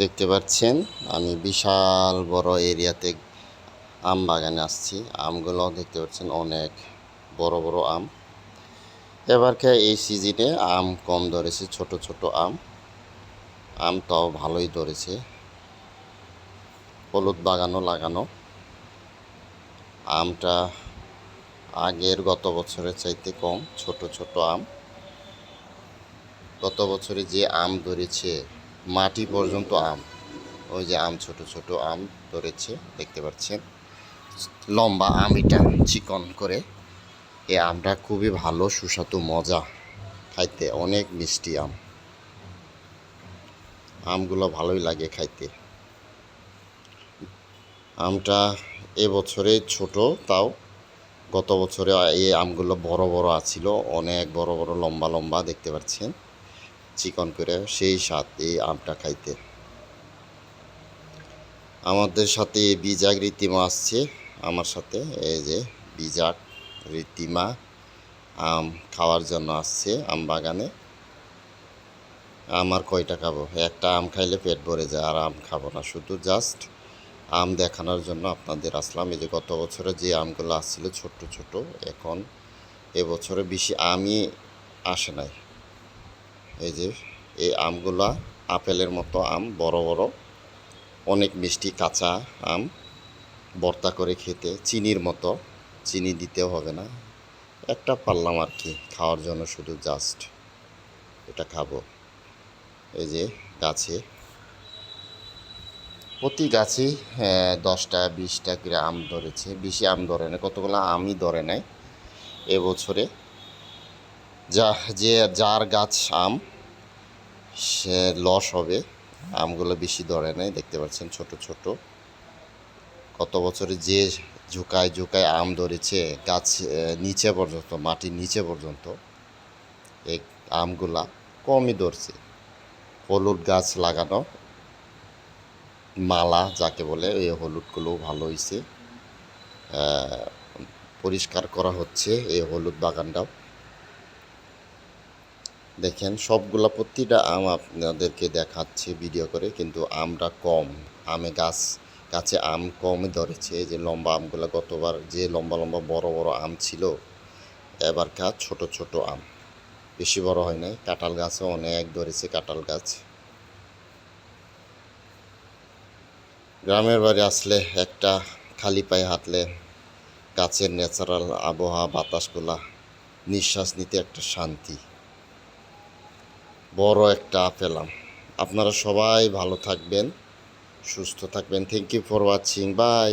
দেখতে পাচ্ছেন, আমি বিশাল বড় এরিয়াতে আম বাগানে আসছি। আমগুলো দেখতে পাচ্ছেন, অনেক বড় বড় আম। এবারকে এই সিজনে আম কম ধরেছে, ছোট ছোট আম। আম তাও ভালোই ধরেছে। হলুদ বাগানও লাগানো। আমটা আগের গত বছরের চাইতে কম, ছোট ছোট আম। গত বছরে যে আম ধরেছে মাটি পর্যন্ত আম। ওই যে আম, ছোট ছোট আম ধরেছে, দেখতে পাচ্ছেন। লম্বা আম এটা চিকন করে। এই আমটা খুবই ভালো, সুস্বাদু, মজা। খাইতে অনেক মিষ্টি আম। আমগুলো ভালোই লাগে খাইতে। আমটা এবছরে ছোট তাও। গত বছরে এই আমগুলো বড় বড় আছিল, অনেক বড় বড়, লম্বা লম্বা, দেখতে পাচ্ছেন। চিকন করে সেই স্বাদ এই আমটা খাইতে। আমাদের সাথে বিজাক রীতিমা আসছে, আমার সাথে এই যে বিজাক রীতিমা আম খাওয়ার জন্য আসছে আম বাগানে। আমার কয়টা খাব? একটা আম খাইলে পেট ভরে যায়, আর আম খাব না। শুধু জাস্ট আম দেখানোর জন্য আপনাদের আসলাম। এই যে গত বছরে যে আমগুলো আসছিল ছোট ছোট, এখন এবছরে বেশি আমই আসে নাই। এই যে, এই আমগুলা আপেলের মতো আম, বড় বড়, অনেক মিষ্টি কাঁচা আম, ভর্তা করে খেতে, চিনির মতো, চিনি দিতেও হবে না। একটা পারলাম আর কি, খাওয়ার জন্য শুধু জাস্ট এটা খাব। এই যে, গাছে। প্রতি গাছে দশটা, বিশটা করে আম ধরেছে। বেশি আম ধরে না কতগুলো আমই ধরে নাই। এবছরে যা, যে যার গাছ আম, সে লস হবে। আমগুলো বেশি ধরে নাই, দেখতে পাচ্ছেন ছোট ছোট। কত বছরে যে ঝুকায় ঝুকায় আম ধরেছে, গাছ নিচে পর্যন্ত, মাটির নিচে পর্যন্ত, এই আমগুলা কমই ধরছে। হলুদ গাছ লাগানো, মালা যাকে বলে, এই হলুদগুলো ভালো হয়েছে পরিষ্কার করা হচ্ছে, এই হলুদ বাগানটাও। দেখেন, সবগুলা প্রতিটা আম আপনাদেরকে দেখাচ্ছে ভিডিও করে, কিন্তু আমটা কম। আমে গাছ, গাছে আম কমই ধরেছে। যে লম্বা আমগুলো, গতবার যে লম্বা লম্বা বড় বড় আম ছিল, এবার গাছ ছোট ছোট আম। বেশি বড় হয় নাই। কাঁঠাল গাছও অনেক ধরেছে, কাঁঠাল গাছ। গ্রামের বাড়ি আসলে একটা খালি পায়ে হাঁটলে গাছের ন্যাচারাল আবহাওয়া, বাতাসগুলা নিঃশ্বাস নিতে একটা শান্তি। বড় একটা পেলাম। আপনারা সবাই ভালো থাকবেন সুস্থ থাকবেন। Thank you for watching bye